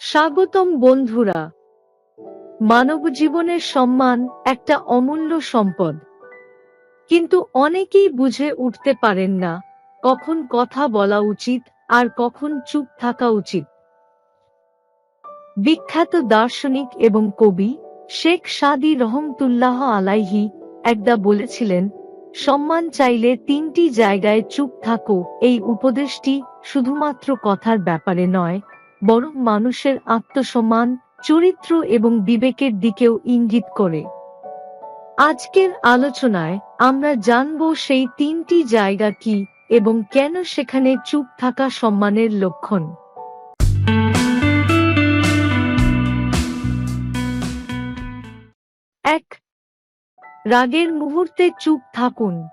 স্বাগতম বন্ধুরা। মানব জীবনের সম্মান একটা অমূল্য সম্পদ। কিন্তু অনেকেই বুঝে উঠতে পারেন না কখন কথা বলা উচিত আর কখন চুপ থাকা উচিত। বিখ্যাত দার্শনিক এবং কবি শেখ সাদি রহমতুল্লাহ আলাইহি একদা বলেছিলেন সম্মান চাইলে তিনটি জায়গায় চুপ থাকো, এই উপদেশটি শুধুমাত্র কথার ব্যাপারে নয়, বরং মানুষের আত্মসম্মান, চরিত্র এবং বিবেকের দিকেও ইঙ্গিত করে। আজকের আলোচনায় আমরা জানব সেই তিনটি জায়গা কি এবং কেন সেখানে চুপ থাকা সম্মানের লক্ষণ। এক রাগের মুহূর্তে চুপ থাকুন।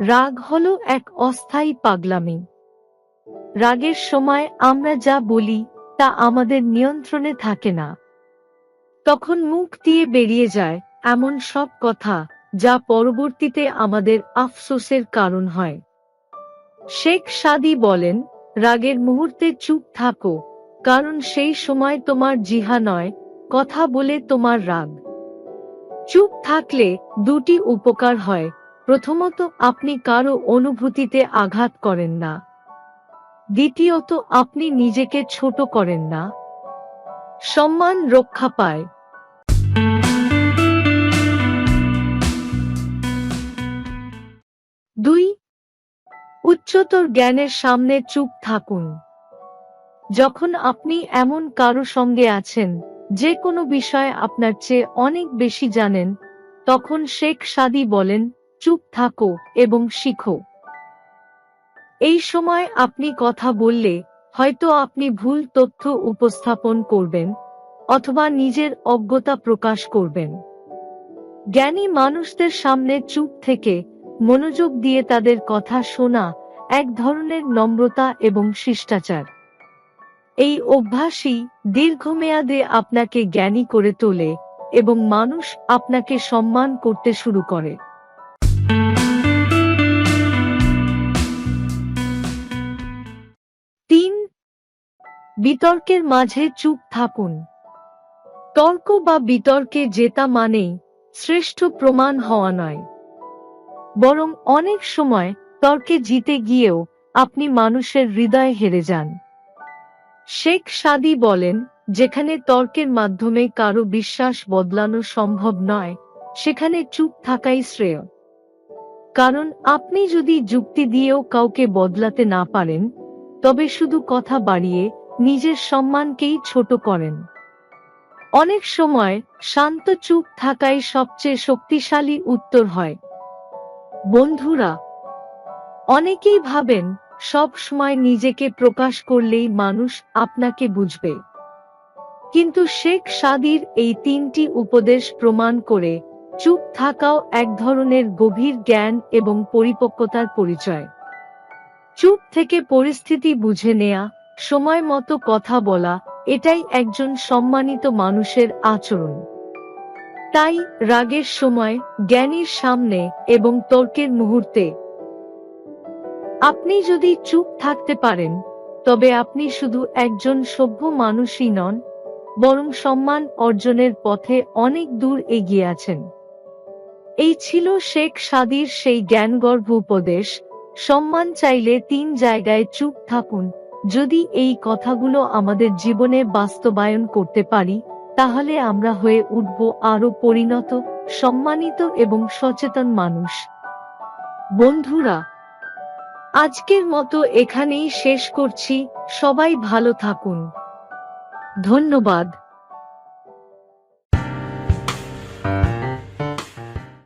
রাগ হল এক অস্থায়ী পাগলামি। রাগের সময় আমরা যা বলি, তা আমাদের নিয়ন্ত্রণে থাকে না। তখন মুখ দিয়ে বেরিয়ে যায় এমন সব কথা, যা পরবর্তীতে আমাদের আফসোসের কারণ হয়। শেখ সাদি বলেন, রাগের মুহূর্তে চুপ থাকো, কারণ সেই সময় তোমার জিহা নয়, কথা বলে তোমার রাগ। চুপ থাকলে দুটি উপকার হয়। প্রথমত, আপনি কারও অনুভূতিতে আঘাত করেন না। দ্বিতীয়ত, আপনি নিজেকে ছোট করেন না। সম্মান রক্ষা পায়। দুই, উচ্চতর জ্ঞানের সামনে চুপ থাকুন। যখন আপনি এমন কারও সঙ্গে আছেন যে কোনো বিষয়ে আপনার চেয়ে অনেক বেশি জানেন, তখন শেখ সাদি বলেন, চুপ থাকো এবং শিখো। এই সময় আপনি কথা বললে, হয়তো আপনি ভুল তথ্য উপস্থাপন করবেন, অথবা নিজের অজ্ঞতা প্রকাশ করবেন। জ্ঞানী মানুষদের সামনে চুপ থেকে মনোযোগ দিয়ে তাদের কথা শোনা এক ধরনের নম্রতা এবং শিষ্টাচার। এই অভ্যাসই দীর্ঘমেয়াদে আপনাকে জ্ঞানী করে তোলে এবং মানুষ আপনাকে সম্মান করতে শুরু করে। তিন, বিতর্কের মাঝে চুপ থাকুন। তর্ক বা বিতর্কে জেতা মানেই শ্রেষ্ঠ প্রমাণ হওয়া নয়। বরং অনেক সময় তর্কে জিতে গিয়েও আপনি মানুষের হৃদয় হেরে যান। শেখ সাদি বলেন, যেখানে তর্কের মাধ্যমে কারও বিশ্বাস বদলানো সম্ভব নয়, সেখানে চুপ থাকাই শ্রেয়। কারণ আপনি যদি যুক্তি দিয়েও কাউকে বদলাতে না পারেন, তবে শুধু কথা বাড়িয়ে নিজের সম্মানকেই ছোট করেন। অনেক সময় শান্ত চুপ থাকাই সবচেয়ে শক্তিশালী উত্তর হয়। বন্ধুরা, অনেকেই ভাবেন সব সময় নিজেকে প্রকাশ করলেই মানুষ আপনাকে বুঝবে। কিন্তু শেখ সাদির এই তিনটি উপদেশ প্রমাণ করে চুপ থাকাও এক ধরনের গভীর জ্ঞান এবং পরিপক্কতার পরিচয়। চুপ থেকে পরিস্থিতি বুঝে নেয়া, সময় মতো কথা বলা, এটাই একজন সম্মানিত মানুষের আচরণ। তাই রাগের সময়, জ্ঞানীর সামনে এবং তর্কের মুহূর্তে আপনি যদি চুপ থাকতে পারেন, তবে আপনি শুধু একজন সভ্য মানুষই নন, বরং সম্মান অর্জনের পথে অনেক দূর এগিয়ে আছেন। এই ছিল শেখ সাদির সেই জ্ঞানগর্ভ উপদেশ, সম্মান চাইলে তিন জায়গায় চুপ থাকুন, যদি এই কথাগুলো আমাদের জীবনে বাস্তবায়ন করতে পারি, তাহলে আমরা হয়ে উঠব আরও পরিণত, সম্মানিত এবং সচেতন মানুষ। বন্ধুরা আজকের মতো এখানেই শেষ করছি সবাই ভালো থাকুন। ধন্যবাদ।